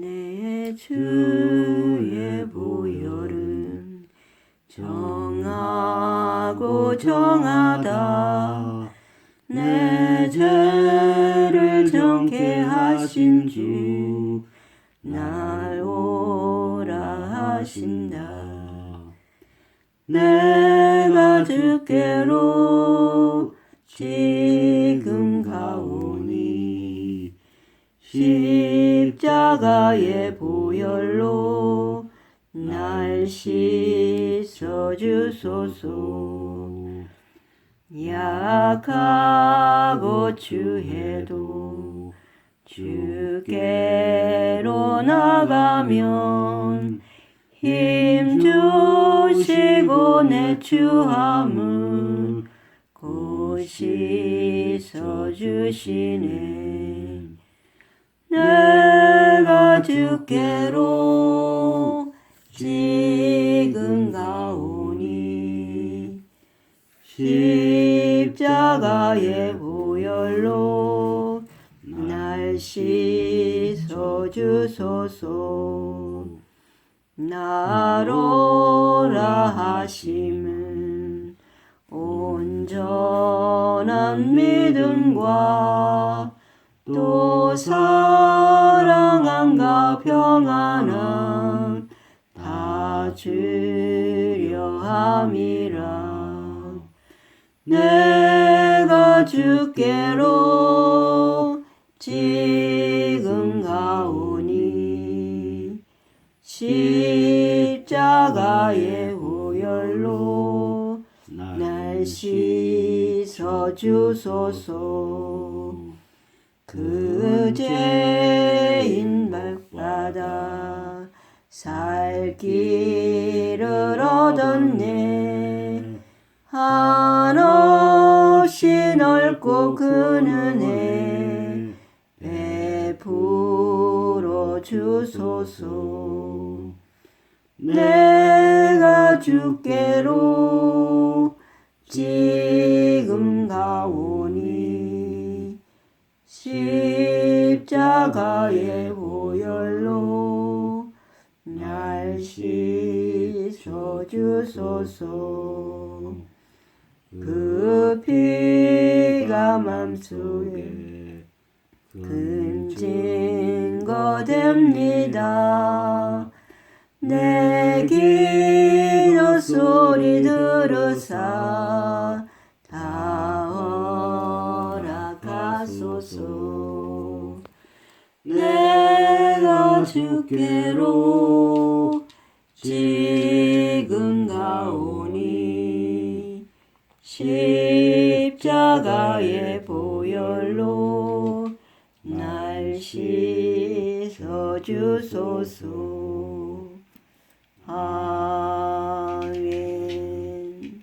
내 주의 보혈은 정하고 정하다. 내 죄를 정케 하신 주 날 오라 하신다. 내가 주께로 지금 가오니 십자가의 보혈로 날 씻어 주소서. 약하고 주해도 주께로 나가면 힘 주시고 내 추함을 고시서 주시네 내가 주께로 지금 가오니 십자가의 보혈로 날 씻어 주소서. 나로라 하심은 온전한 믿음과 또 사 평안함 다 주려 함이라. 내가 주께로 지금 가오니 십자가의 보혈로 날 씻어 주소서. 그 죄인 살 길을 얻었네. 한없이 넓고 그 은혜 베풀어 주소서. 내가 주께로 지금 가오니 십자가의 보혈로 날 씻어 주소서. 그 피가 맘속에 큰 증거 됩니다. 내 기도 소리 들으사 다 허락하소서. 내가 주께로 지금 가오니 십자가의 보혈로 날 씻어 주소서. 아멘